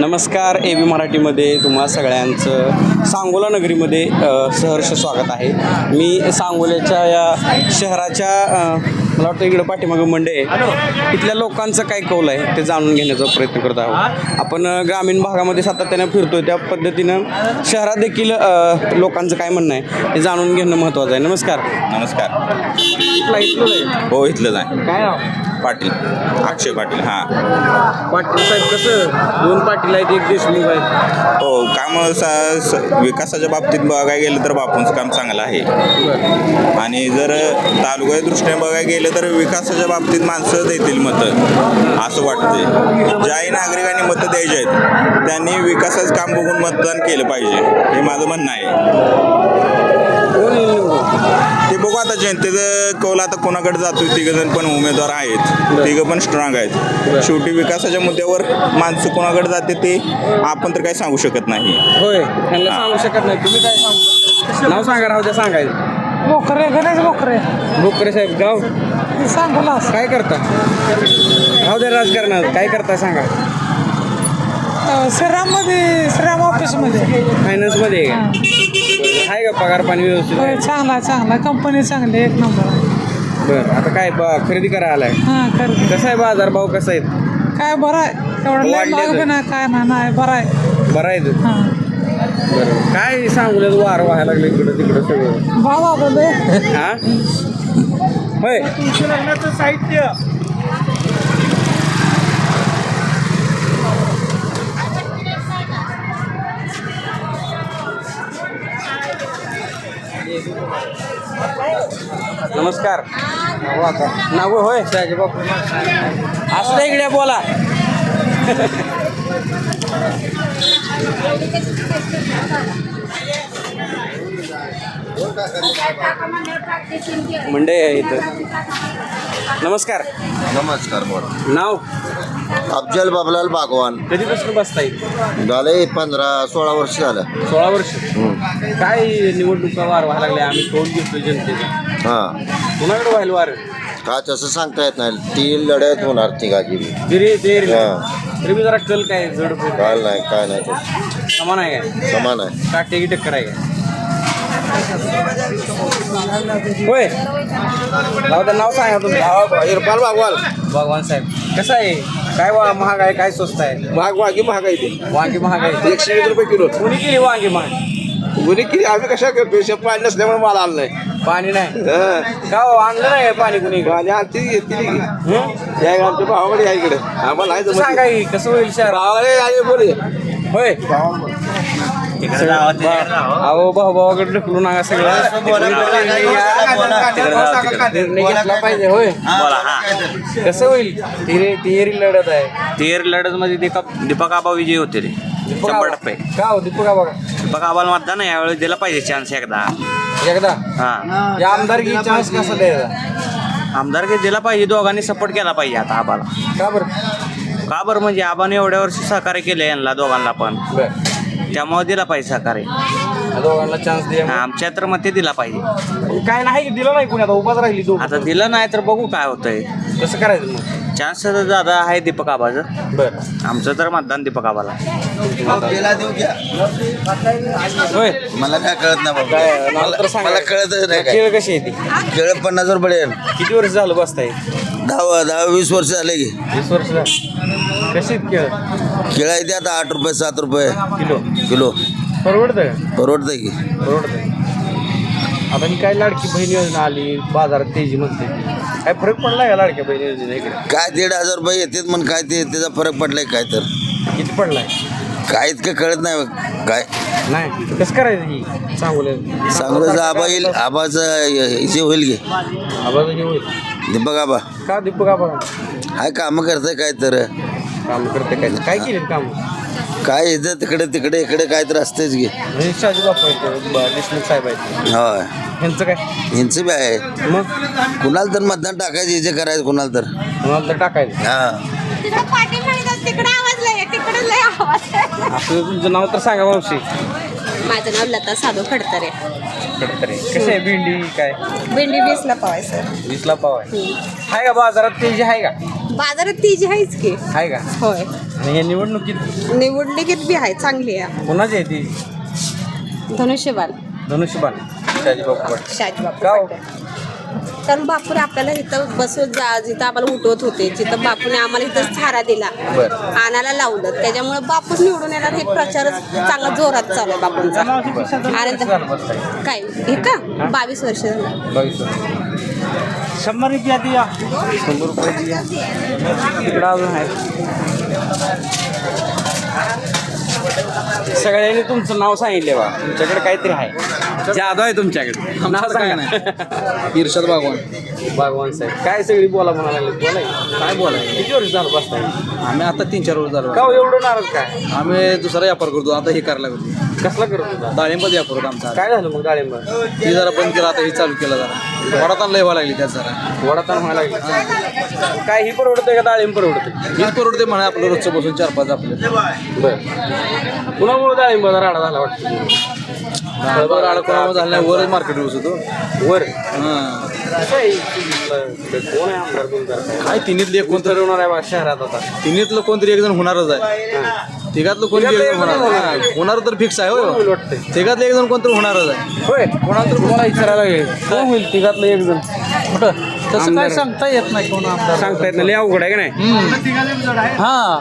नमस्कार A B मराठीमध्ये तुम्हा सगळ्यांचं सांगोला नगरीमध्ये सहर्ष स्वागत आहे. मी सांगोल्याच्या या शहराच्या मला वाटतं इकडं पाठीमागं मंडे आहे. इथल्या लोकांचं काय कौल आहे ते जाणून घेण्याचा प्रयत्न करत आहोत. आपण ग्रामीण भागामध्ये सातत्यानं फिरतोय त्या पद्धतीनं शहरात देखील लोकांचं काय म्हणणं आहे ते जाणून घेणं महत्त्वाचं आहे. नमस्कार. नमस्कार? हो इथलंच आहे. काय? पाटील अक्षय पाटील हां. पाटील साहेब कसं? दोन पाटील आहेत एक देशमुख आहेत हो काम सा- स- विकासाच्या बाबतीत बघायला गेलं तर बापूंचं काम चांगलं आहे. बरं. आणि जर तालुक्याच्या दृष्टीने बघायला गेलं तर विकासाच्या बाबतीत माणसं देतील मतं असं वाटतंय. ज्याही नागरिकांनी मतं द्यायची आहेत त्यांनी विकासाचं काम बघून मतदान केलं पाहिजे हे माझं म्हणणं आहे. आता जनतेचं कौल आता कोणाकडे जातो तिघं जण पण उमेदवार आहेत. तिघं पण स्ट्रॉंग आहेत. शेवटी विकासाच्या मुद्द्यावर माणसं कोणाकडे जाते ते आपण तर काही सांगू शकत नाही. होय. त्यांना सांगू शकत नाही. तुम्ही काय सांगू नाव सांगा राहू द्या सांगायचं. बोकरे गणेश बोकरे भोकरे साहेब गाव? सांगोला काय करता? राहू द्या राजकारणात. काय करता सांगा. श्रीराममध्ये श्रीराम ऑफिसमध्ये. फायनान्समध्ये? आहे का बरं, आहे का पगार पाणी व्यवस्थित? आहे? चांगला चांगला. कंपनी चांगली एक नंबर. बरं आता काय ब- खरेदी करायला आलाय? हां कर कसा आहे बाजार भाव कसा आहे? काय बरं आहे? एवढं लय वाढले महाग तर. बी नाही काय नाही नाही बरं आहे. बरं आहे तो. हां. बरं. काय सांगू वार व्हायला लागले इकडं तिकडं सगळं? भाव आपलं हा? होय. साहित्य. नमस्कार. नाव होय? असं इकडे बोला. आहे इथं. नमस्कार. नमस्कार बोला. नाव? अफजल बाबलाल बागवान. कधीपासून बसता येईल झाले पंधरा सोळा वर्ष झालं. सोळा वर्ष? काय निवडणुका वार व्हायला लागल्या? आम्ही तोड घेतोय जनतेचा हां. कुणाकडे व्हायला वार? काय तसं सांगता येत नाही. ती लढत होणार तिघाची बी तरी. ते हां. तरी बी जरा कल काय जड काय नाही काय नाही. ते समान आहे काय? समान आहे. टाकटे की टक्कर आहे काय? होय. नाव तर नाव सांगा तुमचं इरफान भागवाल भगवान साहेब. कसं आहे? काय वा महाग आहे काय स्वस्त आहे? भाग वागी महाग आहे ते. वांगी महाग आहे. एकशे वीस रुपये किलो. कोणी केली वांगी महाग? गुन्हे किती आम्ही कशा करतो? शेत पाणी नसल्यामुळे मला आणलं नाही. पाणी नाही? हं. का हो, आणलं नाही पाणी कुणी? पाणी आणते येते हं? या आमच्या भावाकडे आहे इकडे. आम्हाला आहे जमत. सांगा की कसं होईल शहर भावाकडे आहे बोल. होय. अहो भाऊ भावाकडे ढकलू नका सगळं. निर्णय घेतला पाहिजे होय. कसं होईल? तिहेरी तिहेरी लढत आहे. लढत मध्ये दीपक आबा विजयी होते रे. शंभर टप्पे. का हो दीपक बघा दीपक आबाला मतदान यावेळेस दिला पाहिजे चान्स एकदा. एकदा? हा. या आमदारकी चान्स कसा द्यायचा? आमदार काही दिला पाहिजे दोघांनी सपोर्ट केला पाहिजे आता आबाला. का बरं? का बरं? म्हणजे आबाने एवढ्या वर्षी सहकार्य केले यांना दोघांना पण. त्यामुळे दिला पाहिजे सहकार्य दोघांना चान्स द्या आमच्या तर मते दिला पाहिजे. काय नाही दिलं नाही कोणी आता उभाच राहिली दोघं. आता दिलं नाही तर बघू काय होतंय. कसं करायचं मग? चान्स दादा आहे दीपक आबाचं. बर. आमचं तर मतदान दीपक आबाला. होय. मला काय कळत नाही काय तर. मला कळतच नाही काय. खेळ कशी आहे ती? पन्नास रुपये येईल किती वर्ष झालं बसताय? दहा दहा वीस वर्ष झाले की. वीस वर्ष झालं. कशी खेळ खेळ आहे ते आता आठ रुपये सात रुपये. किलो. किलो. परवडतं का? परवडतंय की. परवडतं आता ही काय लाडकी बहीण योजना आली बाजारात तेजी म्हणते. काय फरक पडलाय का लाडक्या बहीण योजना इकडे? काय दीड हजार रुपये येतात म्हण काय ते त्याचा फरक पडलाय काय तर. किती पडलाय? काय इतकं कळत नाही काय. नाही. कसं करायचं ही? सांगू सांगू आबा येईल आबाचं हे होईल की. आवाज होईल. दीपक आबा. का दीपक आबा? हाय कामं करतंय काय तर. काम करते काय काय केले काम? काय इथं तिकडे तिकडे इकडे काय तर असतेच की. म्हणजे शाजी बापू आहेत ब- देशमुख साहेब आहेत. होय. काय? यांचं बी आहे. मग? कुणाला तर मतदान टाकायचं जे करायचं कुणाला तर. तुम्हाला तर टाकायचं. हा. तिकडे पाठी म्हणतात तिकडे आवाज लय तिकडे लय आवाज आहे. आपलं तुमचं नाव तर सांगा मावशी. माझं नाव लता साधू खडतरे. कडतरे कसे आहे भेंडी काय? भेंडी वीसला पावाय सर. वीसला पाव आहे. आहे का बाजारात तेजी आहे का? बाजारात ती जी आहेच की. आहे का? होय. आणि या निवडणुकीत? निवडणुकीत बी आहे चांगली आहे. कोणाची आहे ती? धनुष्यबाण. धनुष्यबाण. पाटील. का हो? पाटील. कारण बापूने आपल्याला इथं बसवत जा जिथं आम्हाला उठवत होते जिथं बापूने आम्हाला इथं सहारा दिला बरं. आणायला लावलं. त्याच्यामुळे बापूच निवडून येणार हे प्रचारच चांगला जोरात चालू आहे बापूंचा. आणि झालं काय? हे का? बावीस वर्ष झालं. शंभर रुपया दिया. शंभर रुपये दिया. तिकडं अजून आहे. सगळ्यांनी तुमचं नाव सांगितले बा. तुमच्याकडे काहीतरी आहे. जादू आहे तुमच्याकडे. नाव सांगा ना. इर्षद बागवान भगवान साहेब काय सगळी बोला म्हणायला लागले? बोलाय. काय बोलाय? किती वर्ष झालं बसताय? आम्ही आता तीन चार वर्ष झालो का हो एवढं नाराज काय? आम्ही दुसरा व्यापार करतो आता हे करायला लागलो. कसला करत होता? डाळिंबाचा व्यापार होता आमचा काय झालं मग डाळिंब? ती जरा बंद केला आता हे चालू केलं जरा. वडातान लय व्हायला लागली त्यात जरा. वडाताण व्हायला लागली. काय ही परवडतंय का डाळिंब परवडतंय? वीज परवडते म्हणा आपलं रोजचं बसून चार पाच आपलं. बर. कुणामुळे डाळिंबाचा राडा झाला वाटतं. फळबाग अडकून झालं नाही वरच मार्केट होतो वर? हां. कोण आहे आमदार तुमचा काय तिन्हीतले एक कोण ठरवणार आहे बा शहरात आता. तिन्हीतलं कोणतरी एक जण होणारच आहे. तिघातलं कोणतरी एक जण होणार. होणार. तर फिक्स आहे होय. तिघातलं एक जण कोणतरी होणारच आहे. होय. कोणाला तर मला विचारायला लागेल. होईल तिघातलं एक जण? कुठं? तसं आमदार. काय सांगता येत नाही कोण आमदार. सांगता येत नाही. लय अवघड आहे का नाही? हा.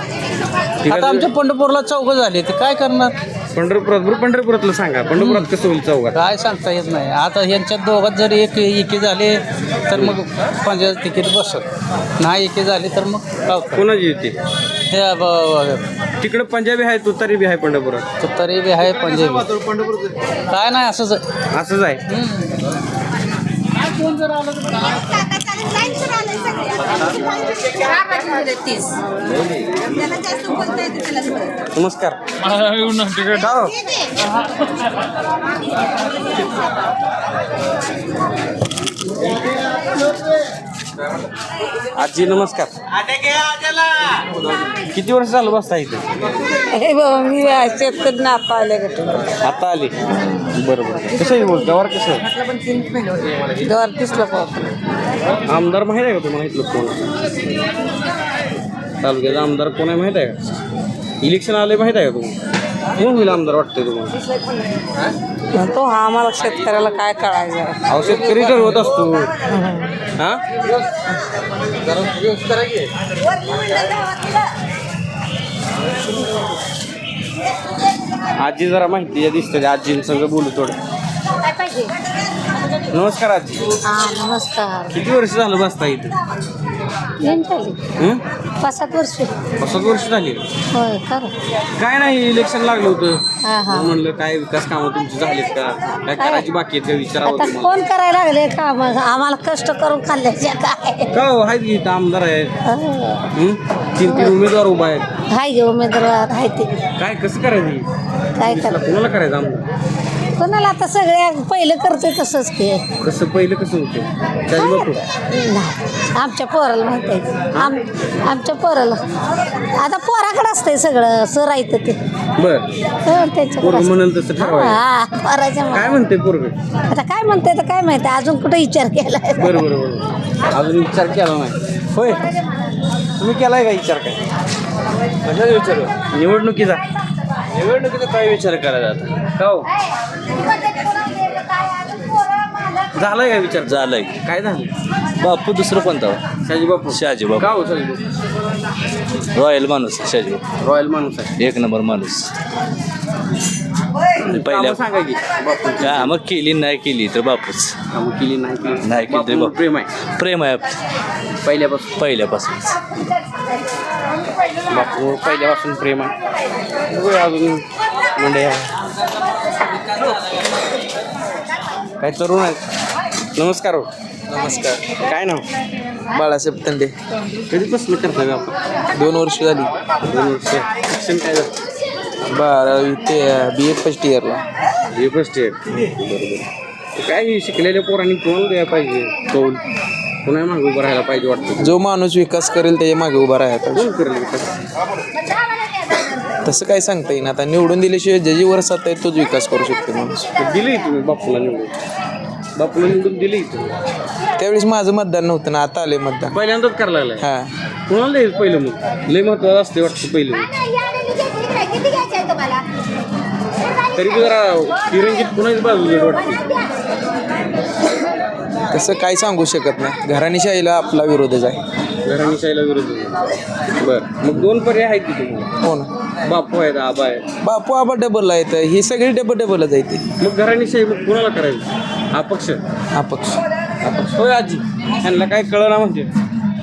आता आमच्या पंढरपूरला चौघ झाले ते काय करणार? पंढरपुरात बरं पंढरपुरातलं सांगा. पंढरपुरात कसं होईल चौघात? काय सांगता येत नाही. आता यांच्या दोघात जर एक एकी झाले तर मग पंजाब तिकीट बसत नाही एकी झाले तर मग लावतात. कोणाची येते हे ब- तिकडे पंजाबी आहे तुतारी बी आहे पंढरपुरात. तुतारी बी आहे पंजाबी. काय नाही असंच आहे. असंच आहे. बोलता येते त्याला थोडं. नमस्कार. का हो? आजी नमस्कार. किती वर्ष झालं बसता इथे? हे बाबा मी शेतकरी नाता आले आता आली. बरोबर. कसं आहे बोल गवार कसं आहे? गवर पाहतो आमदार माहीत आहे का तुम्हाला इथलं कोण? तालुक्याचा आमदार कोण आहे माहीत आहे का? इलेक्शन आले माहीत आहे का तुम्हाला? कोण होईल आमदार वाटतंय तुम्हाला? म्हणतो हा आम्हाला शेतकऱ्याला काय कळायचं अहो शेतकरी ठरवत असतो. हा? आजी जरा माहिती आहे दिसते आजींसंग बोलू थोडं. काय पाहिजे नमस्कार आजी. हा नमस्कार. किती वर्ष झालं बसता इथं? हं? पाच सात वर्ष. पाच सात वर्ष झाली. होय खरं. काय नाही इलेक्शन लागलं होतं. हा हा. म्हणलं काय विकास कामं तुमची झालीत का? काय करायची बाकी आहेत का? विचारावं आता तुम्हाला. कोण करायला लागले का मग आम्हाला कष्ट करून खाल्ल्याच्या काय? का हो? आहेत की इथं आमदार आहेत? हो. हं? तीन तीन उमेदवार उभा आहेत. हाय गे उमेदवार आहे ते काय कसं करायचं काय कर कुणाला करायचं आमदार? कोणाला आता सगळ्या पहिलं करतोय तसंच की. कसं पहिलं कसं होतं? त्याची बापू नाही. आमच्या पोराला माहीत आहे. आम आमच्या पोराला. आता पोराकडे असतंय सगळं. सर ऐकतं ते. बर. हो, पोरग. म्हणाल तसं ठरवायचं हा पोराच्या काय. म्हणते पोरग? आता काय म्हणते तर काय माहिती अजून कुठे विचार केलाय? बरं बरं बरं अजून विचार केला नाही. होय. तुम्ही केलाय का विचार काय? कशाचा विचार? निवडणुकीचा. निवडणुकीचा काय विचार करायचा आता? का हो? झालाय का विचार? झालंय. काय झालं? बापू दुसरं कोणता शाजी बापू. शहाजी का बापू हो शाजी बापू? रॉयल माणूस शहाजी बापू. रॉयल माणूस आहे. एक नंबर माणूस. कामं पहिल्या सांगा की बापू का मग केली नाही केली तर बापूच. कामं केली नाही केली. नाही केली तरी बापूंवर बापू. प्रेम आहे. प्रेम आहे. आपलं पहिल्यापासून. पहिल्यापासूनच बापू पहिल्यापासून प्रेम आहे. बघूया अजून. म्हणजे काय तरुण आहेत नमस्कार हो. नमस्कार. काय नाव? बाळासाहेब तंडे. कधीपासून करता का आपण? दोन वर्ष झाली. दोन वर्ष. शिक्षण काय झालं? बारावी ते बी ए फर्स्ट इयरला हे फर्स्ट इयर बरोबर. काय हे शिकलेल्या पोरांनी कोण द्यायला पाहिजे? कौल. कोणा मागे उभं राहायला पाहिजे वाटतं? जो माणूस विकास करेल त्याच्यामागे उभा राहायचा कोण करेल विकास? तसं काय सांगता येईल आता निवडून दिल्याशिवाय ज्याची वर सत्ता आहे तोच विकास करू शकतो माणूस. दिली तुम्ही बापूला निवडून. बापूला निवडून दिली इथं त्यावेळेस माझं मतदान नव्हतं ना आता आले मतदान. पहिल्यांदाच करायला लागलाय. हा. कोणाला द्यायचं पहिलं मग लय महत्वाचं असते वाटतं पहिलं. तरी बी जरा तिरंगीत कुणाची बाजू वाटते तसं काही सांगू शकत नाही. घराणीशाहीला आपला विरोधच आहे. घराणी शाहीला विरोध आहे. बरं. मग दोन पर्याय आहेत की तुम्हाला? कोण बापू आहेत आबा आहेत. बापू आबा डबलला येतं ही सगळी डबल डबलच आहे ते मग घराणी शाही मग कुणाला करायचं? अपक्ष? अपक्ष. अपक्ष. होय आजी. ह्यांना काय कळलं ना म्हणजे?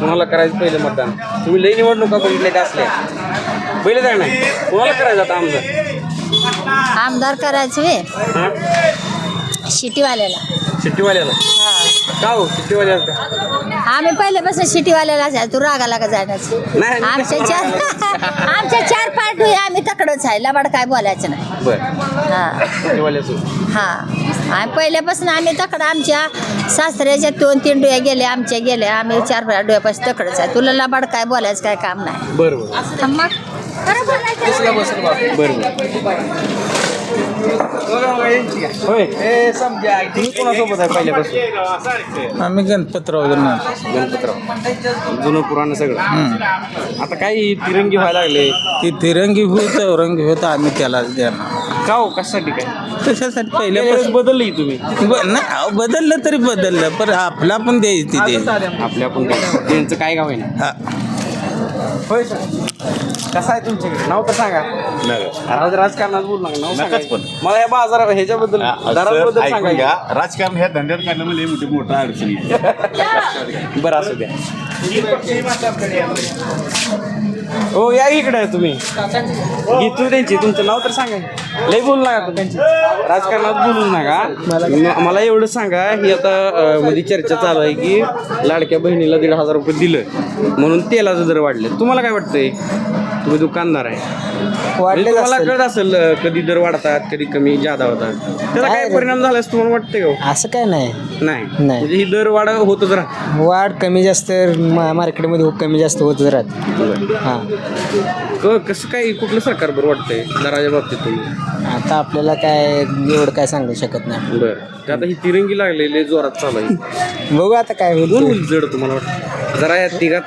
कुणाला करायचं पहिलं मतदान? तुम्ही लई निवडणुका बघितल्या का असल्या. पहिले काय नाही. कुणाला करायचं आता आमदार? आमदार करायचे वे. हां? शिटीवाल्याला. शिट्टीवाल्याला का हो आम्ही पहिल्यापासून शिटीवाल्याला जाय तू रागाला का जाण्याचं? नाही, नाही. आमच्या चार आमच्या चार पार्ट आम्ही तकडंच आहे लबाड काय बोलायचं नाही. बरं. हा. हा. आणि पहिल्यापासून आम्ही तकडं आमच्या सासऱ्याच्या दोन तीन डोळ्या गेले आमच्या गेल्या आम्ही चार डोळ्यापासून तकडंच आहे. तुला लबाड काय बोलायचं काय काम नाही. बरं बरं. मग खरं बोलायचं बरं. होय. तुम्ही कोणासोबत आहे पहिल्यापासून? आम्ही गणपतराव गणपतराव. जुनं पुराण सगळं. आता काही तिरंगी व्हायला लागले. ती तिरंगी हो चौरंगी होत आम्ही त्यालाच देणार. का हो? कशासाठी काय? कशासाठी पहिल्यापासून बदलली तुम्ही. नाही बदललं तरी बदललं पण आपला पण द्यायची ते आपल्या आपण त्यांचं काय गाव आहे ना? हा. होय सर. कसं आहे तुमच्याकडे? नाव तर सांगा. राजकारणात बोलू नका नाव सांगा. मला या बाजार ह्याच्याबद्दल दराबद्दल सांगा. राजकारण ह्या धंद्यात काढणं म्हणजे मोठी मोठा अडचणी बरं असू द्या. हो या इकडे तुम्ही. घेतो त्यांची. तुमचं नाव तर सांगा. लय बोलू नका त्यांची राजकारणात बोलू नका. म- मला एवढं सांगा ही आता अं, मध्ये चर्चा चालू आहे की लाडक्या बहिणीला दीड हजार रुपये दिलं. म्हणून तेलाचं दर वाढले. तुम्हाला काय वाटतंय? तुम्ही दुकानदार आहे. म्हणजे तुम्हाला कळत असेल अं, कधी दर वाढतात कधी कमी जादा होतात. त्याचा काय परिणाम झाला असं तुम्हाला वाटतंय का हो? असं काय नाही. नाही. नाही. म्हणजे ही दर वाढ होतच राहते. वाढ कमी जास्त मा- मार्केटमध्ये कमी जास्त होतच राहते. हां. क कसं काय कुठलं सरकार बरं वाटतंय दराच्या बाबतीत तुम्ही? आता आपल्याला काय एवढं काय सांगू शकत नाही. बरं. ते आता ही तिरंगी लागलेली जोरात चालू आहे. बघू आता काय कोण होईल होईल जड तुम्हाला वाटतं? जरा या तिघात.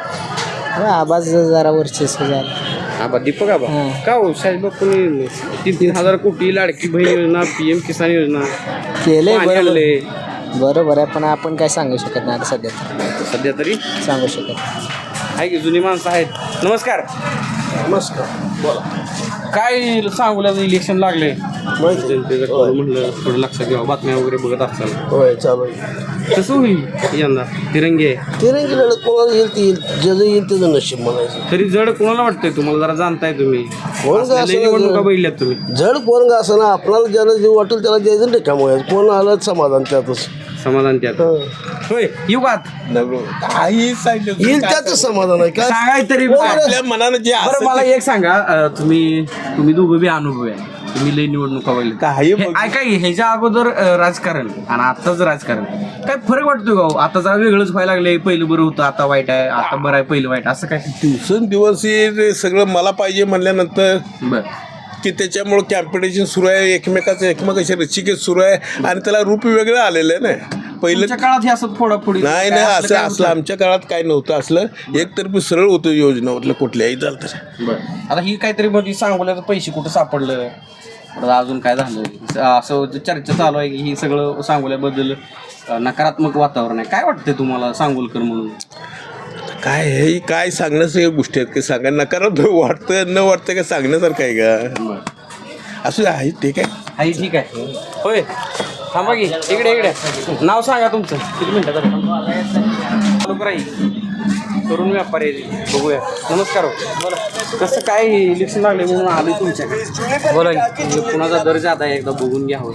आवाज जरा वर्चस्व झाला. आबा दीपक आबा. का हो साहेब कोणी तीन तीन हजार कोटी लाडकी बहीण योजना पी एम किसान योजना केलंय पाणी बरोबर आणलंय. बरोबर आहे पण आपण काय सांगू शकत नाही आता सध्या तर. सध्या तरी सांगू शकत नाही. आहे की जुनी माणसं आहेत नमस्कार नमस्कार. बोला. काय सांगूल्याचं इलेक्शन लागले? जनतेचं कौल म्हणलं थोडं लक्षात घ्यावं बातम्या वगैरे बघत असाल. होय चालू आहे. कसं होईल? यंदा. तिरंगी आहे. तिरंगी लढत कोणाला येईल ती येईल. ज्याचं येईल त्याचं नशीब म्हणायचं. तरी जड कोणाला वाटतंय तुम्हाला? जरा जाणताय तुम्ही. कोण असलेल्या असं- निवडणुका बघितल्यात तुम्ही? जड कोण का असं ना आपल्याला ज्याला जे वाटेल त्याला द्यायचं रिकामं कोण आलं समाधान त्यातच. समाधान त्यात. होय येऊ का आत? येईल समाधान आहे काय सांगाय तरी आपल्या मनानं जे बरं मला एक सांगा अं, तुम्ही तुम्ही दोघं बी अनुभव आहे. तुम्ही लई निवडणुका बघितल्या काही हे- ऐका की, ह्याच्या अगोदर अं, राजकारण आणि आताच राजकारण. काय फरक वाटतोय का हो? आता जरा वेगळंच व्हायला लागले पहिलं बरं होतं आता वाईट आहे आता बरं आहे पहिलं वाईट असं काय? दिवसेंदिवस हे सगळं मला पाहिजे म्हणल्यानंतर बर. की त्याच्यामुळं कॅम्पिटिशन सुरू आहे एकमेकाचं एकमेकाच्या रचिकेत सुरू आहे आणि त्याला रूप वेगळं आलेलं आहे ना. पहिलं तुमच्या काळात हे असं फोडाफोडी नाही नाही असं असलं आमच्या काळात काय नव्हतं. असलं एकतर्फी सरळ होतं योजना म्हटलं कुठल्याही चालतं बरं. आता ही काहीतरी मध्ये सांगोल्याचं पैसे कुठं सापडलं? परत अजून काय झालं? असं चर्चा चालू आहे की ही सगळं सांगोल्याबद्दल नकारात्मक वातावरण आहे. काय वाटतंय तुम्हाला सांगोलकर म्हणून? काय हे? काय सांगण्यासारख्या गोष्टी आहेत की सांगा नकारात्मक वाटतं न वाटतं का सांगण्यासारखं आहे का? असं आहे ते काय हाय ठीक आहे. होय. थांबा की. इकडे इकडे. नाव सांगा तुमचं. किती मिनिटं चालू करा ही. तरुण व्यापारी. आहे. बघूया. नमस्कार हो. बोला. कसं काय इलेक्शन लागले म्हणून आलोय तुमच्याकडे? बोला की. कुणाचा दर जात आहे एकदा बघून घ्या हो.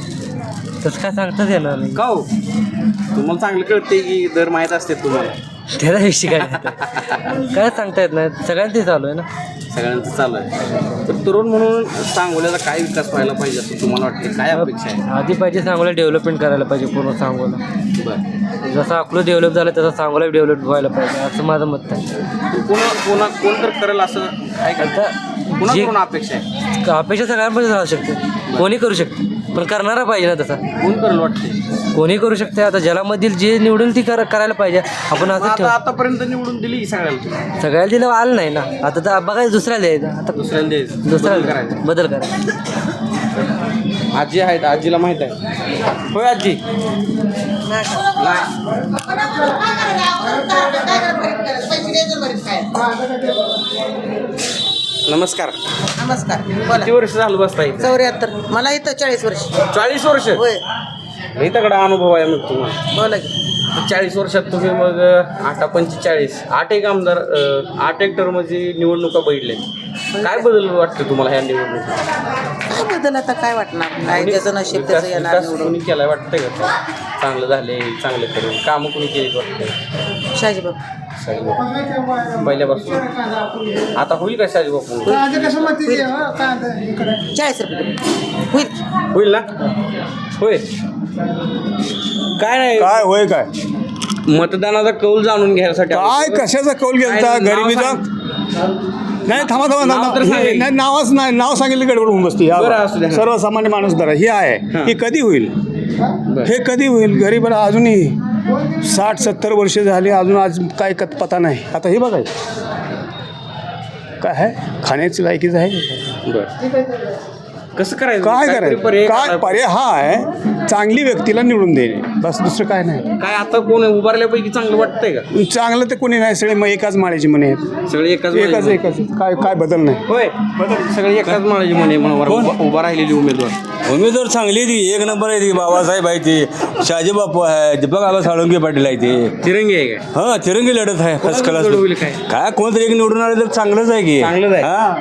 तसं काय सांगताच येणार नाही का हो? तुम्हाला चांगलं कळते की दर माहीत असते तुम्हाला. त्याला विषय काय काय सांगता येत नाही. सगळ्यांचे चालू आहे ना? सगळ्यांचं चालू आहे. तर तरुण म्हणून सांगोल्याचा काय विकास व्हायला पाहिजे असं तुम्हाला वाटतं काय अपेक्षा आहे? आधी पाहिजे सांगोला डेव्हलपमेंट करायला पाहिजे पूर्ण सांगोला. बरं. जसं अकलूज डेव्हलप झालं तसं सांगोला डेव्हलप व्हायला पाहिजे असं माझं मत आहे. कोणा कोणा कोण तर करेल असं काय का आता कुणाकडून अपेक्षा आहे? अपेक्षा सगळ्यांमध्ये राहू शकते. कोणी करू शकते. पण करणारा पाहिजे ना तसा. कोण करेल वाटते कोणी करू शकते. आता जलामधील जे निवडून ती कर करायला पाहिजे आपण असं आता ठेव. आतापर्यंत निवडून दिली की सगळ्याला सगळ्याला दिलं आलं नाही ना. आता तर बघायचं दुसऱ्याला द्यायचं. आता दुसऱ्याला द्यायचं. बदल दुसऱ्याला करायचं. बदल करायचा आजी आहेत. आजीला माहीत आहे. होय आजी? नमस्कार. नमस्कार बोला. किती वर्ष झालं बसता इथे? चौऱ्याहत्तर. मला इथं चाळीस वर्ष. चाळीस वर्ष? होय. मी तकडा अनुभव आहे मग तुम्हाला. बोला की. चाळीस वर्षात तुम्ही मग आठा पंचेचाळीस आठ एक आमदार अं, आठ एक टर्मची निवडणुका बैठले काय बदल वाटतं तुम्हाला ह्या निवडणुकीत? काय बदल आता काय वाटणार? काय ज्याचं नशीब त्याचं विकास येणार विकास निवडून? कोणी केलाय वाटतंय का? चांगलं झाले चांगलं करेल कामं कोणी केली वाटतंय? शाजीबाब. शाजीबापू पहिल्यापासून आता होईल का शाजीबापू चाळीस रुपये होईल. होईल ना? होय. काय नाही. काय होय काय? मतदानाचा कौल जाणून घ्यायसाठी. काय कशाचा कौल नाव गरिबीचा. नाही थांबा थांबा हे-. नाही नावच नाही नाव सांगितलं गडबड होऊन बसती. सर्वसामान्य माणूस दरा हे आहे. हां. हे कधी होईल? हे कधी होईल? गरीब अजूनही साठ सत्तर वर्ष झाली अजून आज काय कत पता नाही. आता हे बघाय काय आहे? खाण्याची लायकीच आहे. बरं. कसं करायचं? काय करायचं? काय. पर्याय हा आहे? चांगली व्यक्तीला निवडून देणे. बस दुसरं काय नाही. काय आता कोण उभारल्यापैकी चांगलं वाटतंय का? चांगलं तर कोणी नाही. सगळे मग एकाच माळ्याची म्हणे. आहेत सगळे एकाच एकाच माळ्याची एकाच. काय काय बदल नाही. होय. सगळे एकाच माळाची म्हणे म्हणून उभा राहिलेली उमेदवार. उमेदवार चांगली ती. एक नंबर आहे ती. बाबासाहेब आहे ते. शहाजी बापू आहे. दीपक आबा साळुंके पाटील आहे ते. तिरंगी आहे हा तिरंगी लढत आहे. फर्स्ट क्लास कोणाला होईल काय? काय? कोणतरी एक निवडून आलं तर चांगलंच आहे की. चांगलंच आहे. हा.